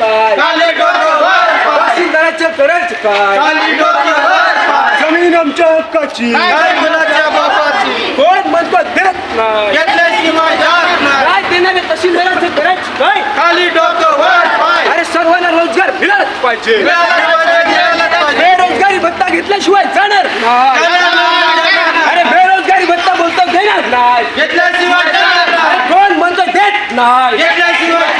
काय तहसीलदारांचं करायचं काय जमीन आमच्या हक्काची. कोण म्हणतो देत नाही. काय देणारे तहसीलदारांचं करायचं काय? खाली डोकं वर पाय. अरे सर्वांना रोजगार मिळालाच पाहिजे. बेरोजगारी भत्ता घेतल्याशिवाय जाणार. अरे बेरोजगारी भत्ता बोलतो देणार नाही. कोण म्हणतो देत नाही. घेतल्याशिवाय जाणार नाही.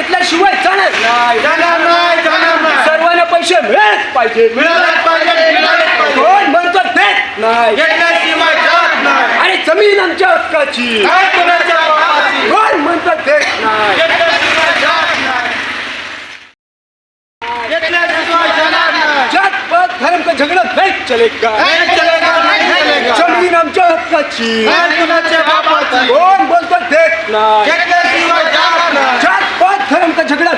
घेतल्याशिवाय जाणार नाही जाणार नाही, जाणार नाही. सर्वांना पैसे मिळालेच पाहिजे मिळालंच पाहिजे, मिळालंच पाहिजे. कोण म्हणतो देत नाही घेतल्याशिवाय जात नाही. अरे जमीन आमच्या हक्काची काय कुणाच्या बापाची? कोण म्हणतो देत नाही घेतल्याशिवाय जात नाही. घेतल्याशिवाय जाणार नाही. जात पात धर्म का झगड़ा नहीं चलेगा नाही चलेगा, नाही चलेगा. जमीन आमच्या हक्काची काय कुणाच्या बापाची? कोण बोलतो देत नाही जात नाही. जात पात धर्म का झगड़ा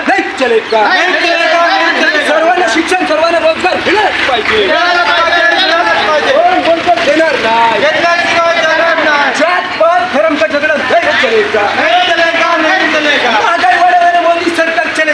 चलेगा चलेगा, चलेगा. सर्वांना शिक्षण सर्वांना रोजगार दिलाच पाहिजे बोलतो देणार नाही. जात पात धर्म का झगड़ा नहीं चलेगा चलेगा, चलेगा. महागाई वाढवणारे मोदी सरकार चले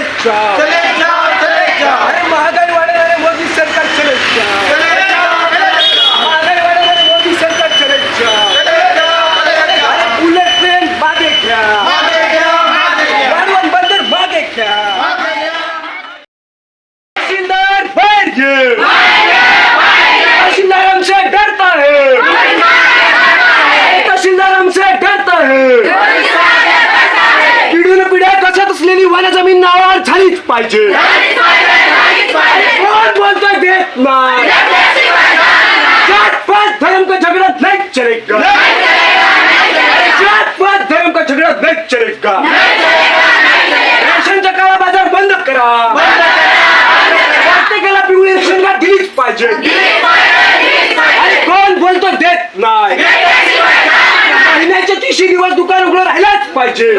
आम्ही वन नावावर झालीच पाहिजे. कोण बोलतोय देत नाही. जात पात धर्म का झगड़ा नहीं चलेगा जात पात धर्म का झगड़ा नहीं चलेगा रेशनचा काळा बाजार बंद करा. प्रत्येकाला पिवळी रेशन कार्ड दिलीच पाहिजे. आणि कोण बोलतो देत नाही. दिवस दुकान उघडं राहिलाच पाहिजे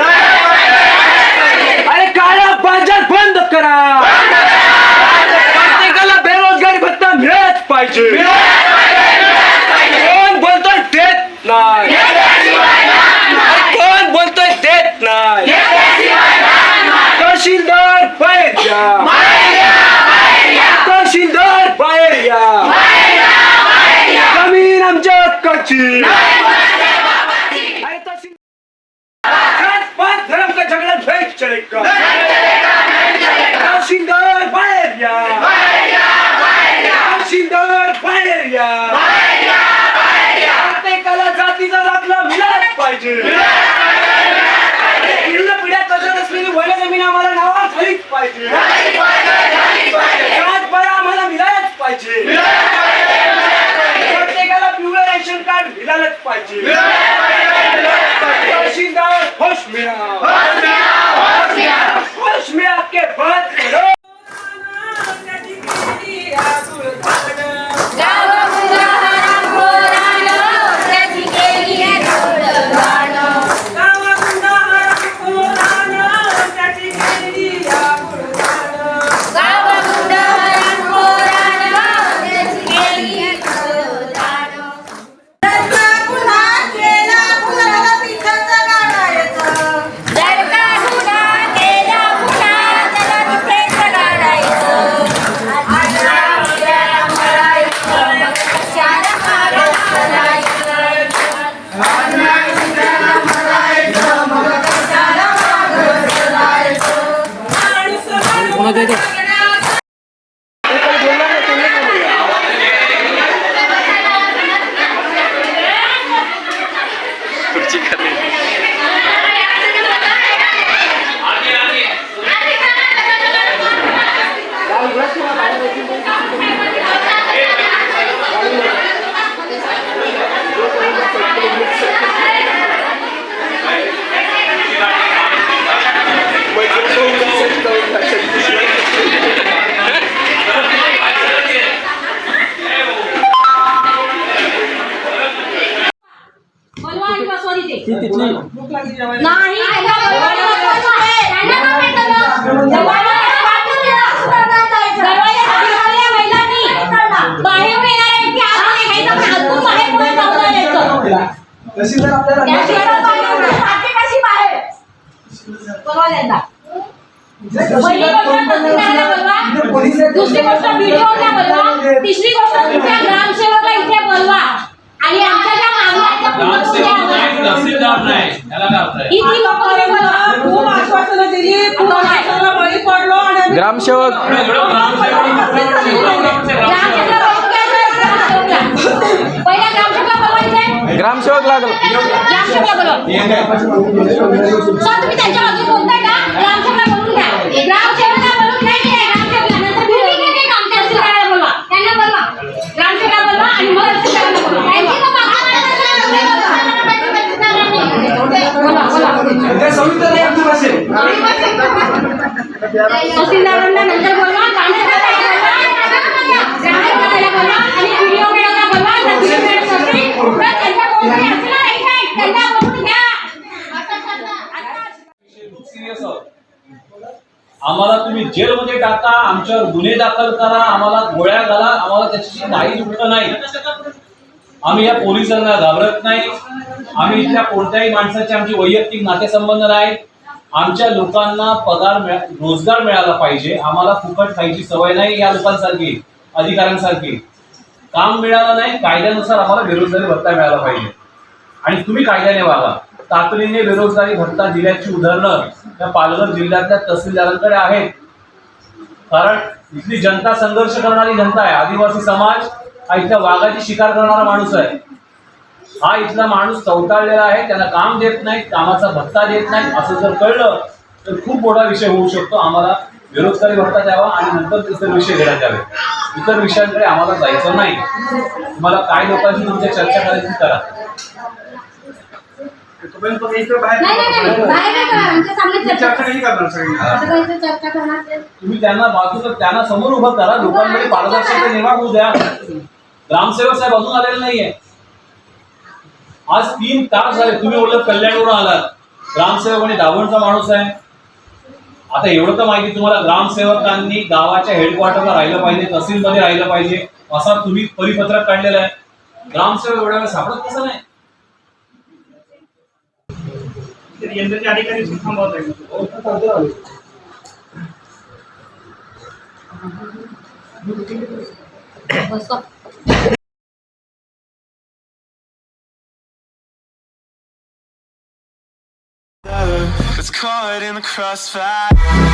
अरे काळा बाजार बंद करा प्रत्येकाला बेरोजगारी भत्ता मिळालाच पाहिजे कोण बोलतोय देत नाही. अरे कोण बोलतोय देत नाही. तहसीलदार बाहेर या. तहसीलदार बाहेर या. जमीन आमच्या हक्काची. अरे झगड़ा नहीं चलेगा. तहसीलदार बाहेर या. पाहिजे पिढीला पिढ्या कशा असलेली वन जमीन आम्हाला नावा झालीच पाहिजे. आम्हाला मिळालंच पाहिजे. प्रत्येकाला पिवळं रेशन कार्ड मिळालंच पाहिजे. तहसीलदार होश में होश में आके नाही. दुसरी गोष्ट व्हिडिओला बोलवा तिसरी गोष्ट तुमच्या ग्रामसेवकला इथे बोलवा आणि आमच्या ज्या मागण्या ग्रामसेवक. तहसीलदार नाही त्याला काय ही लोकं. खूप आश्वासनं दिली खूप आश्वासनाला बळी पडलो आणि. पहिला ग्रामसेवकला. ग्रामसेवक लागल ग्रामसेवकला बोलवा. सर, तुम्ही त्यांच्या बाजूने बोलताय का? ग्रामसेवकला बोलवून घ्या. ग्रामसेवकला बोलवून घ्या की नाही? ग्रामसेवकला. नंतर तुम्ही तहसीलदाराला बोलवा. त्यांना बोलवा. ग्रामसेवकला बोलवा आणि मग तहसीलदाराला बोलवा. त्यांची लोकं बोला, बोला. तहसीलदारांना नंतर बोलवा ग्रामसेवकाला बोलवा ग्रामसेवकाला बोलवा आणि व्हिडिओ मॅडमला बोलवा जर व्हिडिओ मॅडम नसतील, तर त्यांच्या कोणतरी असेल ना right hand, त्यांना बोलवून घ्या खूप सिरियस आहोत आम्हाला तुम्ही जेलमध्ये टाका आमच्यावर गुन्हे दाखल करा आम्हाला गोळ्या घाला आम्हाला त्याची काही दुःख नाही. आम्ही या पोलिसांना घाबरत नाही. आम्ही इथल्या कोणत्याही माणसाचे आमचे वैयक्तिक नातेसंबंध नाही. आमच्या लोकांना पगार मिळा रोजगार मिळाला पाहिजे. आम्हाला फुकट खायची सवय नाही या लोकांसारखी अधिकाऱ्यांसारखी. काम मिळालं नाही कायद्यानुसार आम्हाला बेरोजगारी भत्ता मिळाला पाहिजे. आणि तुम्ही कायद्याने वागा. तातडीने बेरोजगारी भत्ता दिल्याची उदाहरणं या पालघर जिल्ह्यातल्या तहसीलदारांकडे आहेत. कारण इथली जनता संघर्ष करणारी जनता आहे. आदिवासी समाज हा इथल्या वाघाची शिकार करणारा माणूस आहे. हा इथला माणूस चौटाळलेला आहे. त्यांना काम देत नाही कामाचा भत्ता देत नाही असं जर कळलं तर खूप मोठा विषय होऊ शकतो. आम्हाला बेरोजगारी भत्ता द्यावा आणि नंतर इतर विषय घेण्यात यावे इतर विषयांकडे आम्हाला जायचं नाही. तुम्हाला काय लोकांची तुमच्या चर्चा करायची करा. तुम्ही त्यांना बाजूला त्यांना समोर उभं करा. लोकांमध्ये पारदर्शकता निर्माण होऊ द्या. ग्रामसेवक साहेब अजून आलेले नाहीये. आज तीन तास झाले. तुम्ही बोलत कल्याणवरून आलात. ग्रामसेवक आणि दाभोणचा माणूस आहे. आता एवढं तर माहिती तुम्हाला. ग्रामसेवकांनी गावाच्या हेडक्वार्टरला राहिलं पाहिजे तहसीलमध्ये राहिलं पाहिजे. असा तुम्ही परिपत्रक काढलेलं आहे. ग्रामसेवक एवढ्या वेळ सापडत कसं नाही? यंत्राचे अधिकारी थांबवत आहे बस. It's caught in the crossfire.